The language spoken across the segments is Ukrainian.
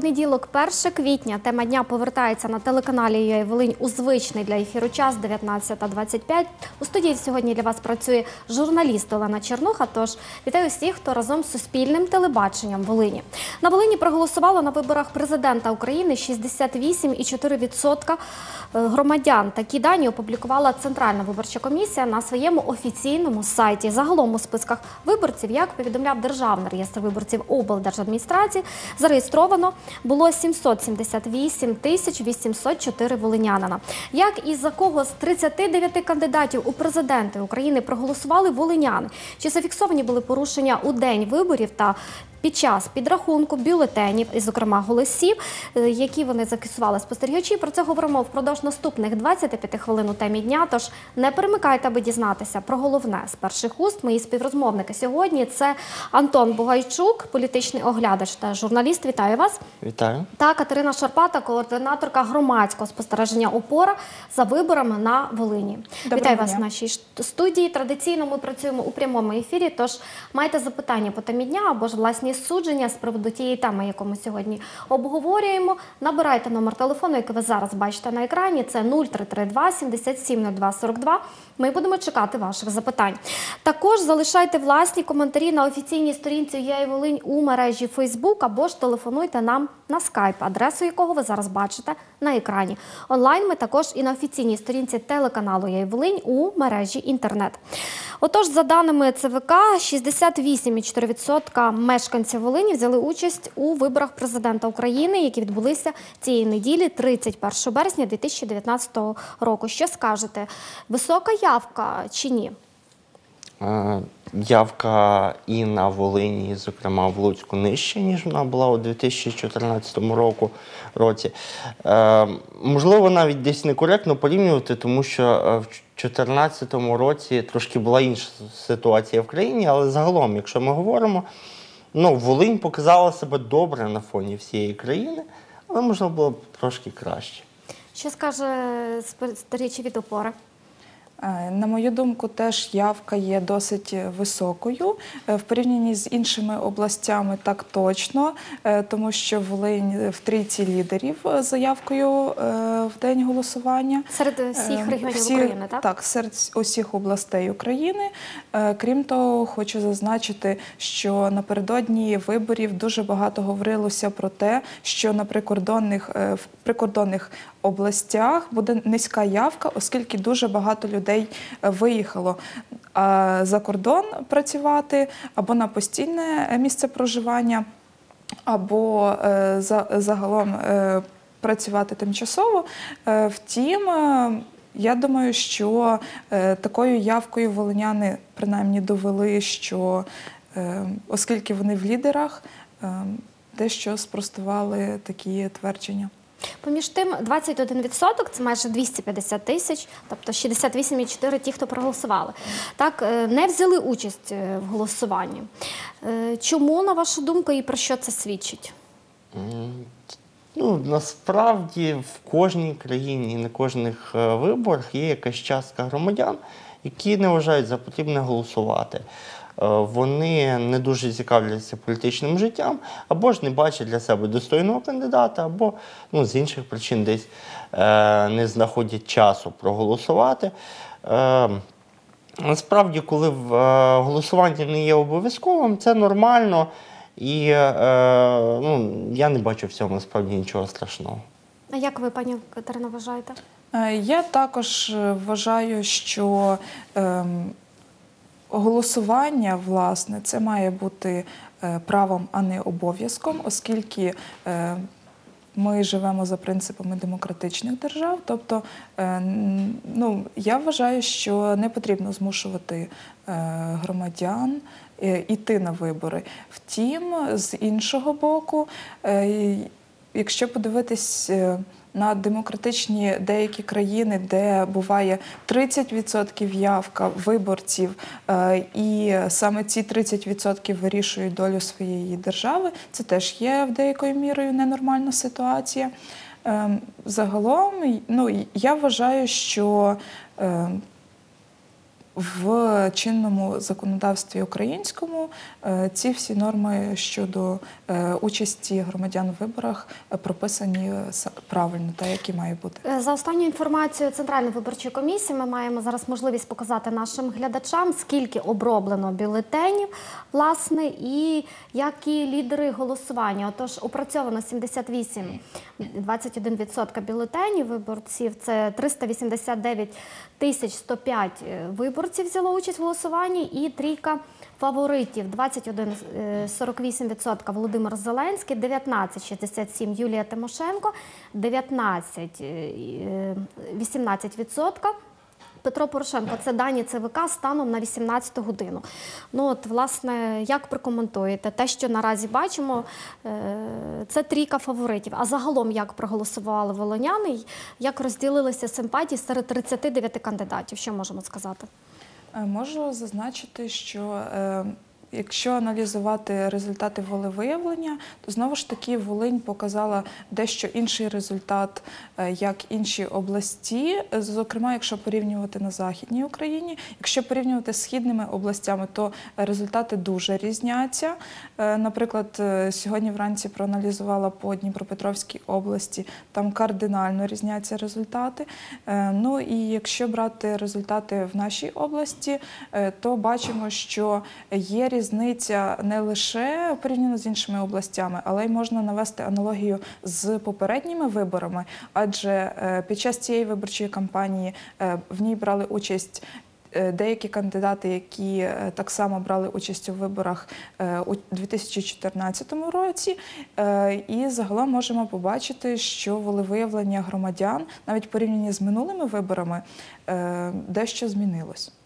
понеділок, 1 квітня. Тема дня повертається на телеканалі «ЮА Волинь у звичний для ефіру час 19.25. У студії сьогодні для вас працює журналіст Олена Чернуха. Тож вітаю всіх, хто разом з суспільним телебаченням Волині. На Волині проголосувало на виборах президента України 68,4% громадян. Такі дані опублікувала Центральна виборча комісія на своєму офіційному сайті. Загалом у списках виборців, як повідомляв Державний реєстр виборців облдержадміністрації, зареєстровано було 778 тисяч 804 волинянина. Як і за кого з 39 кандидатів у президенти України проголосували волиняни? Чи зафіксовані були порушення у день виборів та під час підрахунку бюлетенів, і, зокрема, голосів, е, які вони зафіксували спостерігачі. Про це говоримо впродовж наступних 25 хвилин у темі дня. Тож не перемикайте, аби дізнатися про головне з перших уст. Мої співрозмовники сьогодні це Антон Бугайчук, політичний оглядач та журналіст. Вітаю вас. Вітаю. Та Катерина Шарпата, координаторка громадського спостереження опора за виборами на Волині. Доброго Вітаю вас в нашій студії. Традиційно ми працюємо у прямому ефірі. Тож маєте запитання по темі дня або ж власні судження з приводу тієї теми, яку ми сьогодні обговорюємо. Набирайте номер телефону, який ви зараз бачите на екрані. Це 0332 7702 42. Ми будемо чекати ваших запитань. Також залишайте власні коментарі на офіційній сторінці «Я Волинь» у мережі Фейсбук або ж телефонуйте нам на скайп, адресу якого ви зараз бачите на екрані. Онлайн ми також і на офіційній сторінці телеканалу «Я Волинь» у мережі інтернет. Отож, за даними ЦВК, 68,4% мешканців Волині взяли участь у виборах президента України, які відбулися цієї неділі, 31 березня 2019 року. Що скажете? Висока явка чи ні? Е, Явка і на Волині, і, зокрема в Луцьку, нижча, ніж вона була у 2014 року, році. Е, можливо, навіть десь некоректно порівнювати, тому що е, в 2014 році трошки була інша ситуація в країні, але загалом, якщо ми говоримо, ну, Волинь показала себе добре на фоні всієї країни, але можна було б трошки краще. Що скаже спостерігачі від опори? Е, На мою думку, теж явка є досить високою Е, в порівнянні з іншими областями. Так точно, е, тому що Волинь в трійці лідерів за явкою в день голосування. Серед всіх Е, регіонів всі- України, так? Так, серед усіх областей України. Крім того, хочу зазначити, що напередодні виборів дуже багато говорилося про те, що на прикордонних в прикордонних областях буде низька явка, оскільки дуже багато людей е, виїхало за кордон працювати або на постійне е, місце проживання або е, за, загалом працювати тимчасово. Втім, я думаю, що такою явкою волиняни принаймні довели, що оскільки вони в лідерах, дещо спростували такі твердження. Поміж тим, 21% – це майже 250 тисяч, тобто 68,4% ті, хто проголосували. Так, е, не взяли участь е, в голосуванні. Е, Чому, на вашу думку, і про що це свідчить? Ну, насправді в кожній країні на кожних виборах є якась частка громадян, які не вважають за потрібне голосувати. Е, Вони не дуже цікавляться політичним життям, або ж не бачать для себе достойного кандидата, або ну, з інших причин десь е, не знаходять часу проголосувати. Е, Насправді, коли в, е, голосування не є обов'язковим, це нормально. І е, ну, я не бачу в цьому насправді нічого страшного. А як ви, пані Катерина, вважаєте? Е, Я також е, вважаю, що ем, голосування, власне, це має бути е, правом, а не обов'язком, оскільки е, ми живемо за принципами демократичних держав. Тобто, е, ну, я вважаю, що не потрібно змушувати громадян іти на вибори. Втім, з іншого боку, якщо подивитись на демократичні деякі країни, де буває 30% явка виборців, е, і саме ці 30% вирішують долю своєї держави, це теж є в деякою мірою ненормальна ситуація. Е, Загалом, ну, я вважаю, що е, в чинному законодавстві українському е, ці всі норми щодо е, участі громадян в виборах е, прописані правильно, та які має бути. За останньою інформацією Центральної виборчої комісії, ми маємо зараз можливість показати нашим глядачам, скільки оброблено бюлетенів, власне, і які лідери голосування. Отож, опрацьовано 78 21% бюлетенів виборців. Це 389 тисяч 105 е, виборців взяло участь в голосуванні, і трійка фаворитів 21 е, 48% Володимир Зеленський, 19,67 Юлія Тимошенко, 19 е, е, 18%. Петро Порошенко, це дані ЦВК станом на 18 годину. Ну от, власне, як прокоментуєте те, що наразі бачимо, це трійка фаворитів. А загалом як проголосували волоняни, як розділилися симпатії серед 39 кандидатів? Що можемо сказати? Е, Можу зазначити, що е, якщо аналізувати результати волевиявлення, то знову ж таки Волинь показала дещо інший результат, е, як інші області. Е, Зокрема, якщо порівнювати на Західній Україні, якщо порівнювати з східними областями, то результати дуже різняться. Е, Наприклад, сьогодні вранці проаналізувала по Дніпропетровській області, там кардинально різняться результати. Ну і якщо брати результати в нашій області, то бачимо, що є різниця не лише порівняно з іншими областями, але й можна навести аналогію з попередніми виборами, адже е, під час цієї виборчої кампанії е, в ній брали участь. е, Деякі кандидати, які так само брали участь у виборах у 2014 році, і загалом можемо побачити, що волевиявлення громадян навіть порівняно з минулими виборами дещо змінилось.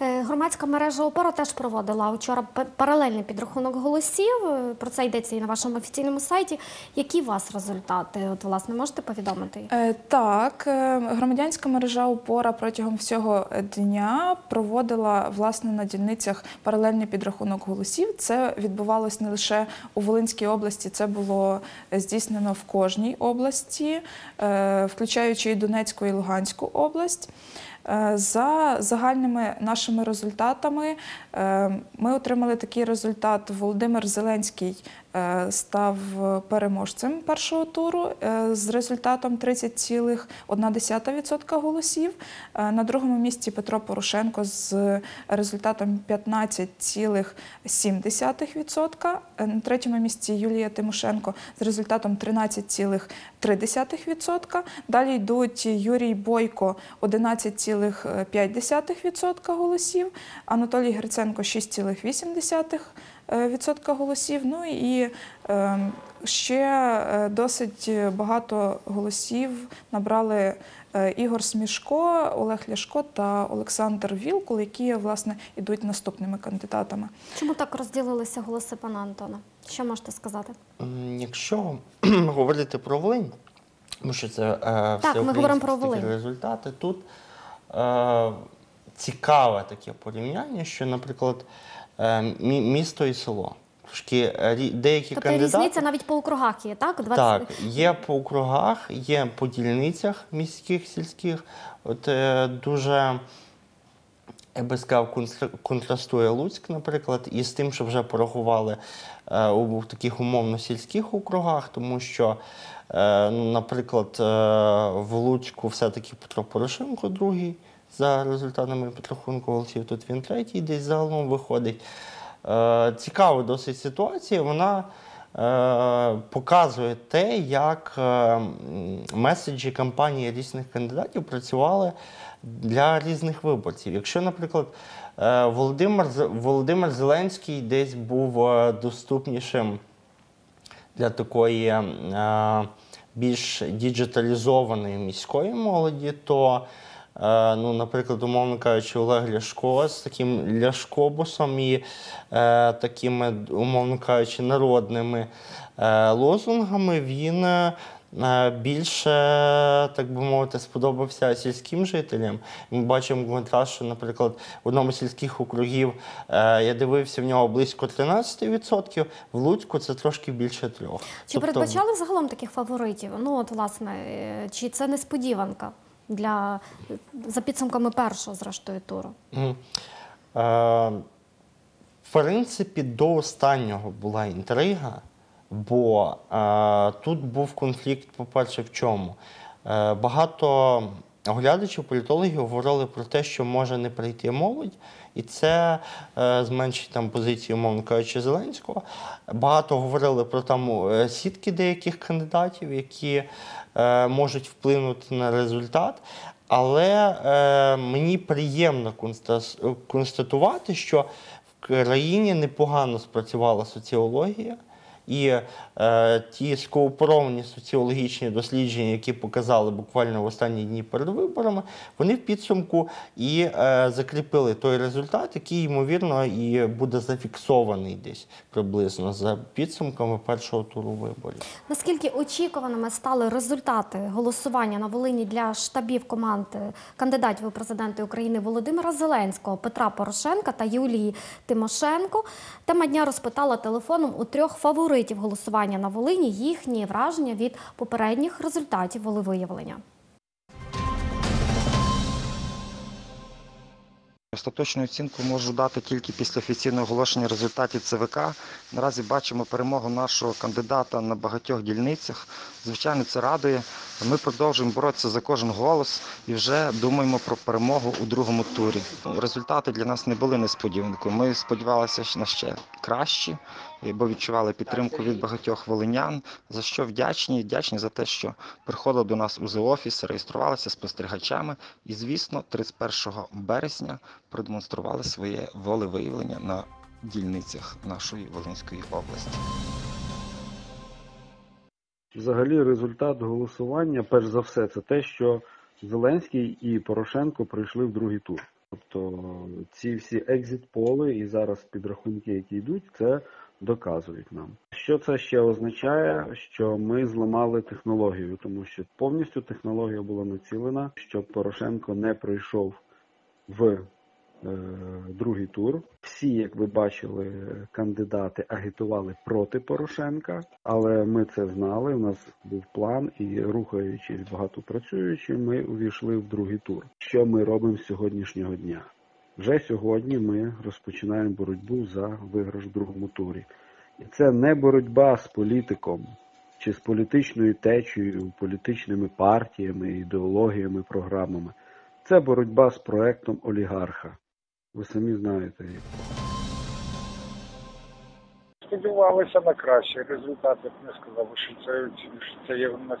Е, Громадська мережа опора теж проводила вчора паралельний підрахунок голосів. Е, Про це йдеться і на вашому офіційному сайті. Які у вас результати? От, власне, можете повідомити? Е, Так, громадянська мережа УПОРА протягом всього дня проводила власне на дільницях паралельний підрахунок голосів. Це відбувалось не лише у Волинській області, це було здійснено в кожній області, включаючи і Донецьку і Луганську область. Е, За загальними нашими результатами е, ми отримали такий результат. Володимир Зеленський став переможцем першого туру е, з результатом 30,1% голосів. Е, На другому місці Петро Порошенко з результатом 15,7%. Е, На третьому місці Юлія Тимошенко з результатом 13,3%. Далі йдуть Юрій Бойко 11,5% голосів, Анатолій Гриценко 6,8%. Е, Відсотка голосів. Ну і е, ще е, досить багато голосів набрали е, Ігор Смішко, Олег Ляшко та Олександр Вілкул, які власне ідуть наступними кандидатами. Чому так розділилися голоси пана Антона? Що можете сказати? Якщо говорити про Волинь, тому що це е, Так, ми говоримо про всеукраїнські Волинь. результати, тут е, цікаве таке порівняння, що, наприклад, місто і село. Трошки е, деякі Тобто кандидати. різниця навіть по округах є, так? 20... Так, є по округах, є по дільницях міських, сільських. От е, дуже, я би сказав, контрастує Луцьк, наприклад, із тим, що вже порахували е, у таких умовно сільських округах, тому що, е, ну, наприклад, е, в Луцьку все-таки Петро Порошенко другий за результатами підрахунку голосів. Тут він третій десь загалом виходить. Е, цікава досить ситуація. Вона е, показує те, як е, меседжі кампанії різних кандидатів працювали для різних виборців. Якщо, наприклад, е, Володимир, Володимир Зеленський десь був доступнішим для такої більш діджиталізованої міської молоді, то, ну, наприклад, умовно кажучи, Олег Ляшко з таким ляшкобусом і е, такими, умовно кажучи, народними е, лозунгами, він. е, е, Більше, так би мовити, сподобався сільським жителям. Ми бачимо контраст, що, наприклад, в одному з сільських округів е, я дивився в нього близько 13%, в Луцьку це трошки більше трьох. Чи Тобто, передбачали загалом таких фаворитів? Ну, от, власне, е, чи це несподіванка? Для за підсумками першого зрештою туру? Mm. Е, В принципі, до останнього була інтрига, бо е, тут був конфлікт, по-перше, в чому? Е, багато оглядачів, політологів говорили про те, що може не прийти молодь, і це е, зменшить там позицію, умовно кажучи, Зеленського. Багато говорили про там е, сітки деяких кандидатів, які е, можуть вплинути на результат. Але е, мені приємно констатувати, що в країні непогано спрацювала соціологія, і ті скооперовані соціологічні дослідження, які показали буквально в останні дні перед виборами, вони в підсумку і е, закріпили той результат, який, ймовірно, і буде зафіксований десь приблизно за підсумками першого туру виборів. Наскільки очікуваними стали результати голосування на Волині для штабів команд е, кандидатів у президенти України Володимира Зеленського, Петра Порошенка та Юлії Тимошенко? Тема дня розпитала телефоном у трьох фаворитів голосування на Волині їхні враження від попередніх результатів волевиявлення. Остаточну оцінку можу дати тільки після офіційного оголошення результатів ЦВК. Наразі бачимо перемогу нашого кандидата на багатьох дільницях. Звичайно, це радує. Ми продовжуємо боротися за кожен голос і вже думаємо про перемогу у другому турі. Результати для нас не були несподіванкою. Ми сподівалися на ще кращі, бо відчували підтримку від багатьох волинян. За що вдячні? Вдячні за те, що приходили до нас у офіс, реєструвалися спостерігачами і, звісно, 31 березня продемонстрували своє волевиявлення на дільницях нашої Волинської області. Взагалі, результат голосування, перш за все, це те, що Зеленський і Порошенко прийшли в другий тур. Тобто ці всі екзит-поли і зараз підрахунки, які йдуть, це доказують нам. Що це ще означає? Що ми зламали технологію, тому що повністю технологія була націлена, щоб Порошенко не пройшов в другий тур. Всі, як ви бачили, кандидати агітували проти Порошенка, але ми це знали. У нас був план, і рухаючись багато працюючи, ми увійшли в другий тур. Що ми робимо з сьогоднішнього дня? Вже сьогодні ми розпочинаємо боротьбу за виграш в другому турі. І це не боротьба з політиком чи з політичною течією, політичними партіями, ідеологіями, програмами. Це боротьба з проектом олігарха. Ви самі знаєте. Сподівалися на кращий результат, я не сказав, що це, що це є у нас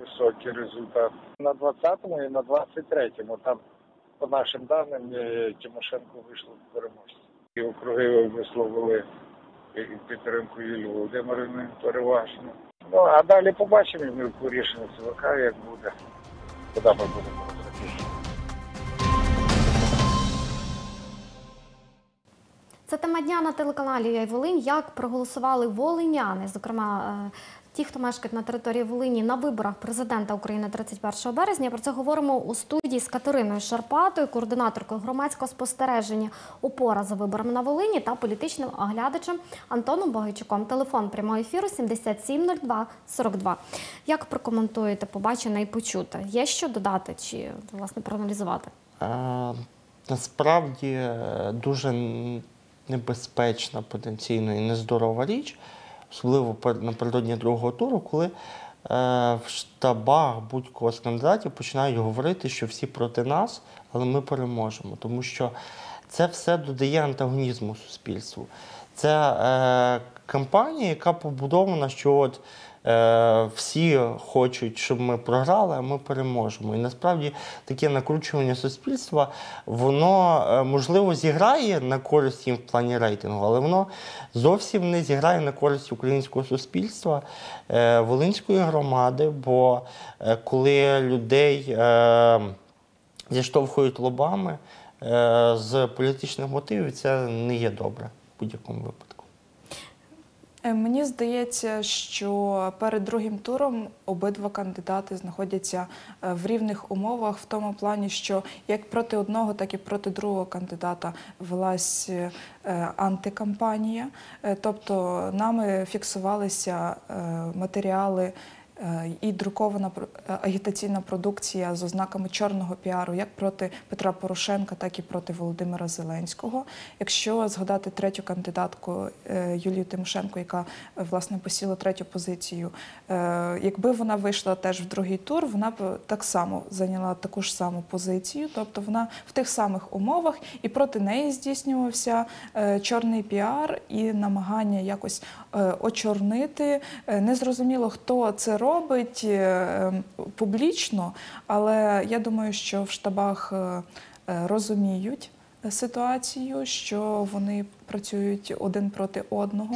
високий результат. На 20-му і на 23-му, там, по нашим даним, е, Тимошенко вийшло в переможці. І округи висловили підтримку Юлії Володимирівни переважно. Ну, а далі побачимо, ми в рішення ЦВК, як буде, куди ми будемо розуміти. Тема дня на телеканалі «Я Волинь. Як проголосували волиняни, зокрема е, ті, хто мешкають на території Волині на виборах президента України 31 березня. Про це говоримо у студії з Катериною Шарпатою, координаторкою громадського спостереження «Опора за виборами на Волині та політичним оглядачем Антоном Богайчуком. Телефон прямого ефіру 7702 42. Як прокоментуєте побачене і почуте? Є що додати чи власне проаналізувати? Е, насправді е, дуже небезпечна потенційно і нездорова річ, особливо напередодні другого туру, коли е, в штабах будь-кого з кандидатів починають говорити, що всі проти нас, але ми переможемо. Тому що це все додає антагонізму суспільству. Це е, кампанія, яка побудована, що от всі хочуть, щоб ми програли, а ми переможемо. І насправді таке накручування суспільства, воно е, можливо зіграє на користь їм в плані рейтингу, але воно зовсім не зіграє на користь українського суспільства, е, Волинської громади. Бо е, коли людей е, зіштовхують лобами е, з політичних мотивів, це не є добре в будь-якому випадку. Е, Мені здається, що перед другим туром обидва кандидати знаходяться е, в рівних умовах, в тому плані, що як проти одного, так і проти другого кандидата велась е, антикампанія. Тобто нами фіксувалися матеріали і друкована е, агітаційна продукція з ознаками чорного піару як проти Петра Порошенка, так і проти Володимира Зеленського. Якщо згадати третю кандидатку е, Юлію Тимошенко, яка е, власне посіла третю позицію, е, якби вона вийшла теж в другий тур, вона б так само зайняла таку ж саму позицію, тобто вона в тих самих умовах, і проти неї здійснювався е, чорний піар і намагання якось е, очорнити. Е, Незрозуміло, хто це робить е, ем, публічно, але я думаю, що в штабах е, е, розуміють ситуацію, що вони працюють один проти одного.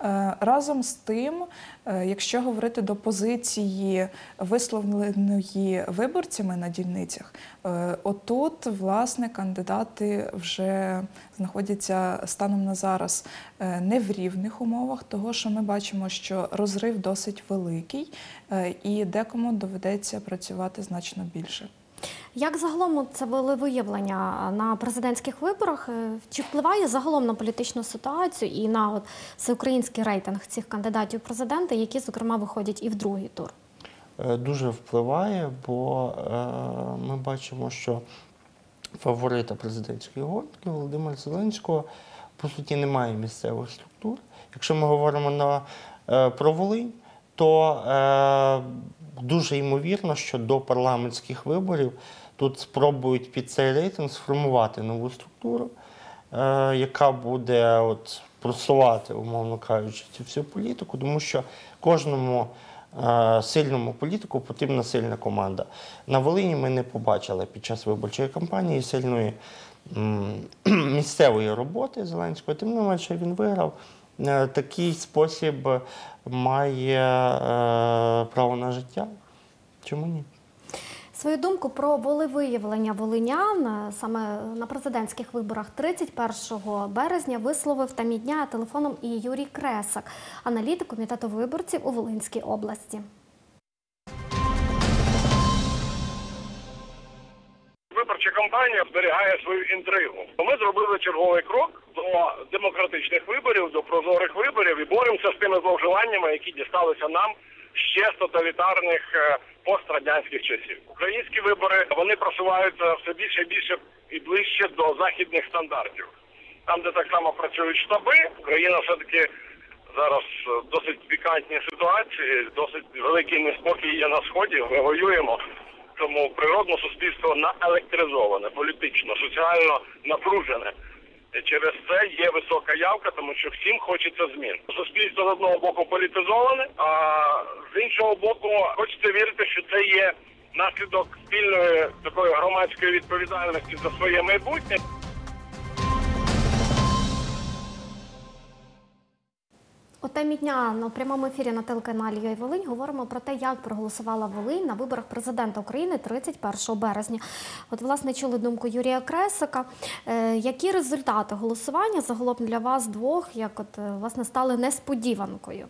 Е, Разом з тим, е, якщо говорити до позиції висловленої виборцями на дільницях, е, отут власне кандидати вже знаходяться станом на зараз не в рівних умовах, того що ми бачимо, що розрив досить великий, і декому доведеться працювати значно більше. Як загалом це волевиявлення на президентських виборах? Е, Чи впливає загалом на політичну ситуацію і на от всеукраїнський рейтинг цих кандидатів в президенти, які, зокрема, виходять і в другий тур? Е, Дуже впливає, бо е, ми бачимо, що фаворита президентської гонки Володимира Зеленського по суті немає місцевих структур. Якщо ми говоримо на, про Волинь, то е, дуже ймовірно, що до парламентських виборів тут спробують під цей рейтинг сформувати нову структуру, е, яка буде от, просувати, умовно кажучи, цю всю політику, тому що кожному е, сильному політику потрібна сильна команда. На Волині ми не побачили під час виборчої кампанії сильної місцевої роботи Зеленського. Тим не менше він виграв. Е, Такий спосіб має право на життя. Чому ні? Свою думку про волевиявлення волинян е, саме на президентських виборах 31 березня висловив та дня телефоном і Юрій Кресак, аналітик комітету виборців у Волинській області. Виборча кампанія зберігає свою інтригу. Ми зробили черговий крок до демократичних виборів, до прозорих виборів і боремося з тими зловживаннями, які дісталися нам ще з тоталітарних е, пострадянських часів. Українські вибори вони просуваються все більше і більше і ближче до західних стандартів. Там, де так само працюють штаби, Україна все-таки зараз е, досить пікантні ситуації, досить великий неспокій є на сході. Ми воюємо. Тому природно суспільство наелектризоване, політично, соціально напружене. І Через це є висока явка, тому що всім хочеться змін. Суспільство з одного боку політизоване, а з іншого боку хочеться вірити, що це є наслідок спільної такої громадської відповідальності за своє майбутнє. У темі дня на прямому ефірі на телеканалі Йой Волинь говоримо про те, як проголосувала Волинь на виборах президента України 31 березня. От, власне, чули думку Юрія Кресика. Е, які результати голосування загалом для вас двох, як от е, власне стали несподіванкою?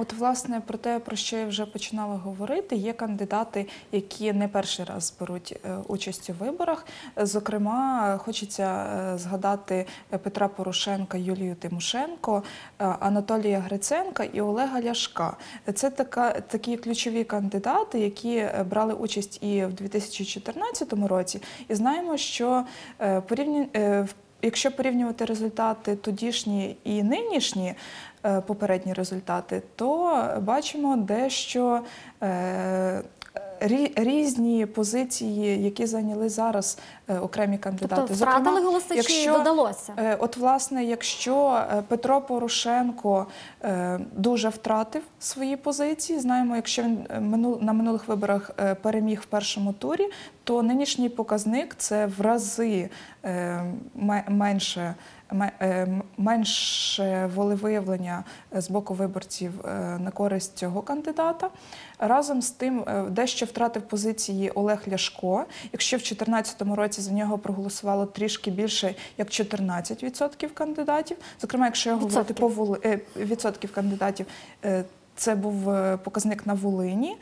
От, власне, про те, про що я вже починала говорити, є кандидати, які не перший раз беруть е, участь у виборах. Зокрема, хочеться е, згадати е, Петра Порошенка, Юлію Тимошенко, Анатолія Гриценка і Олега Ляшка. Це така, такі ключові кандидати, які брали участь і в 2014 році. І знаємо, що порівня... е, Якщо порівнювати результати тодішні і нинішні попередні результати, то бачимо дещо е, різні позиції, які зайняли зараз е, окремі кандидати. Тобто втратили голоси чи додалося? Е, От, власне, якщо е, Петро Порошенко е, дуже втратив свої позиції, знаємо, якщо він е, на минулих виборах е, переміг в першому турі, то нинішній показник це в рази е, менше. е, Менше волевиявлення з боку виборців е, на користь цього кандидата. Разом з тим, е, дещо втратив позиції Олег Ляшко. Якщо в 2014 році за нього проголосувало трішки більше як 14% кандидатів, зокрема, якщо говорити Відсотків. по воли... е, відсотків кандидатів. е, Це був е, показник на Волині,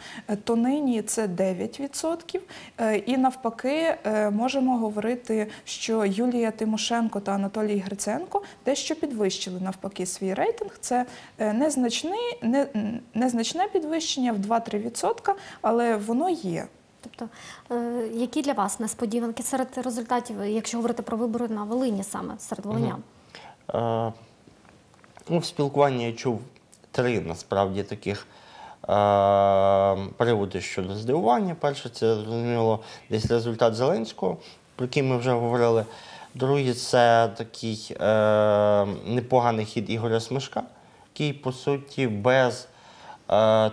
то нині це 9%. Е, І навпаки, можемо говорити, що Юлія Тимошенко та Анатолій Гриценко дещо підвищили навпаки свій рейтинг. Це е, незначний, не, незначне підвищення в 2-3%, але воно є. Тобто, е, які для вас несподіванки серед результатів, якщо говорити про вибори на Волині саме серед волинян? Е, ну, в спілкуванні я чув три насправді таких е, приводи щодо здивування. Перше, це зрозуміло десь результат Зеленського, про який ми вже говорили. Другий це такий е, непоганий хід Ігоря Смишка, який, по суті, без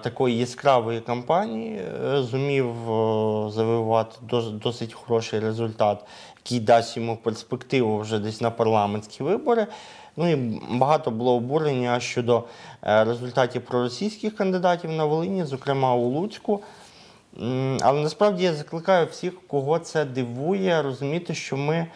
такої яскравої кампанії е, зумів е, завоювати досить хороший результат, який дасть йому перспективу вже десь на парламентські вибори. Ну і багато було обурення щодо е, результатів проросійських кандидатів на Волині, зокрема у Луцьку. Але насправді я закликаю всіх, кого це дивує, розуміти, що ми е,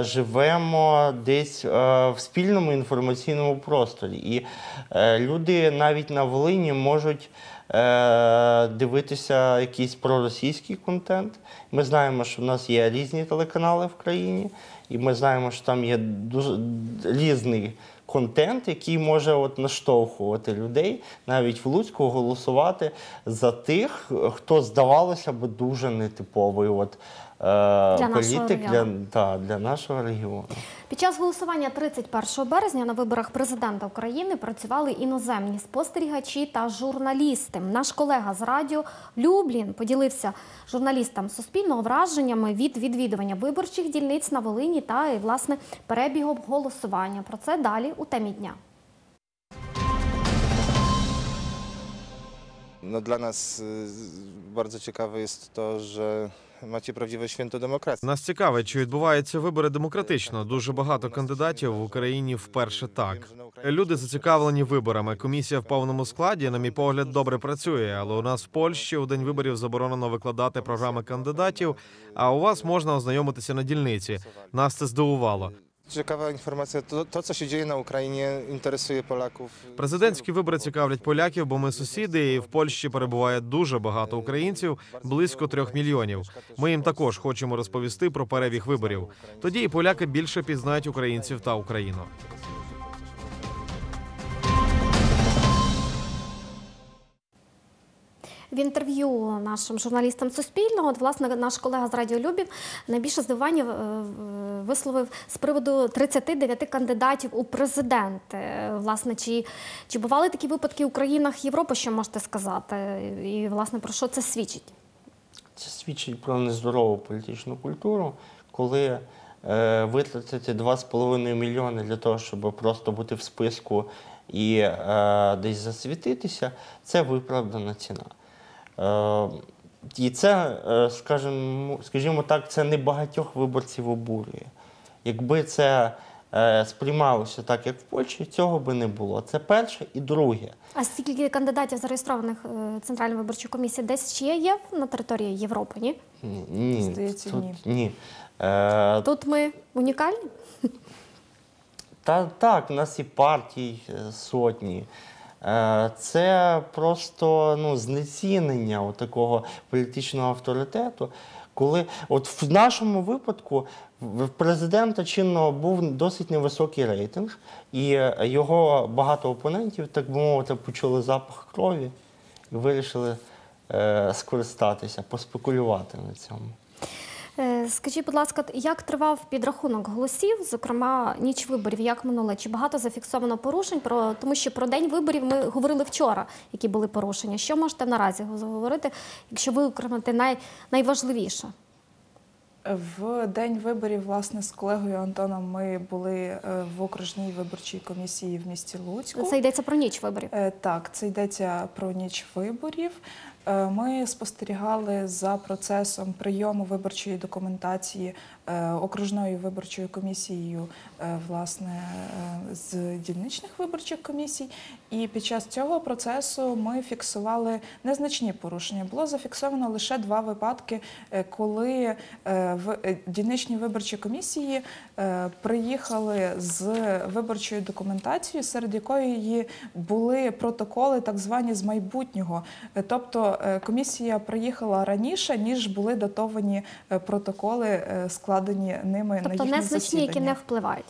живемо десь е, в спільному інформаційному просторі. І е, люди навіть на Волині можуть е, дивитися якийсь проросійський контент. Ми знаємо, що в нас є різні телеканали в країні, і ми знаємо, що там є дуже різний контент, який може от наштовхувати людей навіть в Луцьку голосувати за тих, хто здавалося б дуже нетиповий от, е, нашого політик для, та, для нашого регіону. Під час голосування 31 березня на виборах президента України працювали іноземні спостерігачі та журналісти. Наш колега з радіо Люблін поділився журналістам Суспільного враженнями від відвідування виборчих дільниць на Волині та і, власне перебігом голосування. Про це далі у темі дня. No dla nas y, bardzo ciekawe jest to, że macie prawdziwe święto demokracji. Нас цікавить, чи відбуваються вибори демократично. Дуже багато кандидатів в Україні вперше так. Люди зацікавлені виборами. Комісія в повному складі, на мій погляд, добре працює. Але у нас в Польщі у день виборів заборонено викладати програми кандидатів. А у вас можна ознайомитися на дільниці. Нас це здивувало. Ciekawa інформація. То, то, що się na Ukrainie interesuje Polaków. Президентські вибори цікавлять поляків, бо ми сусіди, і в Польщі перебуває дуже багато українців, близько трьох мільйонів. Ми їм також хочемо розповісти про перебіг виборів. Тоді і поляки більше пізнають українців та Україну. В інтерв'ю нашим журналістам Суспільного, от, власне, наш колега з Радіо Любів найбільше здивування е, висловив з приводу 39 кандидатів у президенти. Власне, чи, чи бували такі випадки у країнах Європи, що можете сказати? І, власне, про що це свідчить? Це свідчить про нездорову політичну культуру, коли е, витратити 2,5 мільйони для того, щоб просто бути в списку і е, десь засвітитися, це виправдана ціна. Е, і це, е, скажімо, скажімо так, це не багатьох виборців обурює. Якби це е, сприймалося так, як в Польщі, цього би не було. Це перше і друге. А скільки кандидатів зареєстрованих Центральною виборчою комісією десь ще є на території Європи? Ні? Ні, Здається, тут, ні. ні. Е, Тут ми унікальні? Та так, у нас і партій сотні. Е, Це просто ну, знецінення такого політичного авторитету. Коли от в нашому випадку в президента чинного був досить невисокий рейтинг, і його багато опонентів, так би мовити, почули запах крові і вирішили е, скористатися, поспекулювати на цьому. Е, Скажіть, будь ласка, як тривав підрахунок голосів, зокрема ніч виборів, як минуло? Чи багато зафіксовано порушень? Про тому, що про день виборів ми говорили вчора, які були порушення. Що можете наразі говорити, якщо виокремити най, найважливіше? В день виборів, власне, з колегою Антоном ми були е, в окружній виборчій комісії в місті Луцьку. Це йдеться про ніч виборів. Е, Так, це йдеться про ніч виборів. Е, Ми спостерігали за процесом прийому виборчої документації окружною виборчою комісією, е, власне, е, з дільничних виборчих комісій. І під час цього процесу ми фіксували незначні порушення. Було зафіксовано лише два випадки, е, коли е, в е, дільничні виборчі комісії е, приїхали з виборчою документацією, серед якої були протоколи, так звані з майбутнього. Е, Тобто е, комісія приїхала раніше, ніж були датовані е, протоколи, е, складені ними на Тобто їхні незначні, які не впливають.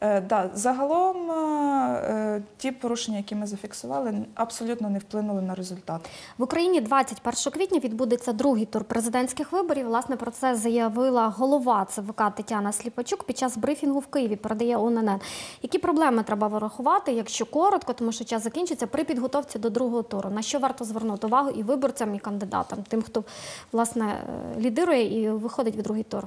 Е, Да, загалом е, е, ті порушення, які ми зафіксували, абсолютно не вплинули на результат. В Україні 21 квітня відбудеться другий тур президентських виборів. Власне про це заявила голова ЦВК Тетяна Сліпачук під час брифінгу в Києві. Передає ОНН. Які проблеми треба врахувати, якщо коротко, тому що час закінчиться при підготовці до другого туру. На що варто звернути увагу і виборцям, і кандидатам, тим, хто власне лідирує і виходить в другий тур.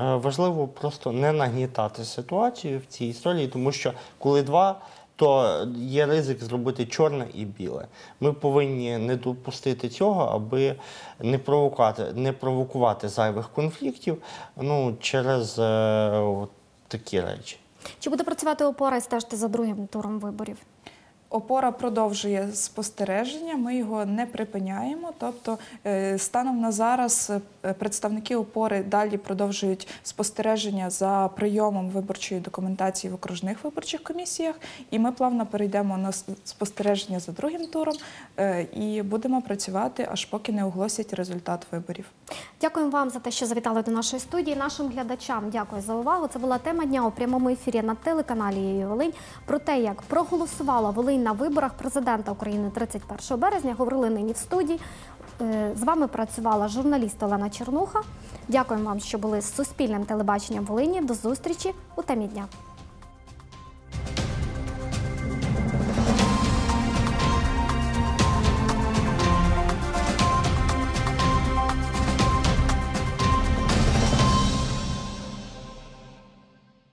Е, Важливо просто не нагнітати ситуацію в цій історії, тому що коли два, то є ризик зробити чорне і біле. Ми повинні не допустити цього, аби не провокувати, не провокувати зайвих конфліктів ну, через е, от такі речі. Чи буде працювати опора і стежити за другим туром виборів? Опора продовжує спостереження, ми його не припиняємо. Тобто, е, станом на зараз е, представники опори далі продовжують спостереження за прийомом виборчої документації в окружних виборчих комісіях, і ми плавно перейдемо на спостереження за другим туром е, і будемо працювати аж поки не оголосять результат виборів. Дякуємо вам за те, що завітали до нашої студії. Нашим глядачам дякую за увагу. Це була тема дня у прямому ефірі на телеканалі «Її Волинь. Про те, як проголосувала Волинь на виборах президента України 31 березня. Говорили нині в студії. Е, З вами працювала журналіст Олена Чернуха. Дякуємо вам, що були з суспільним телебаченням Волині. До зустрічі у темі дня.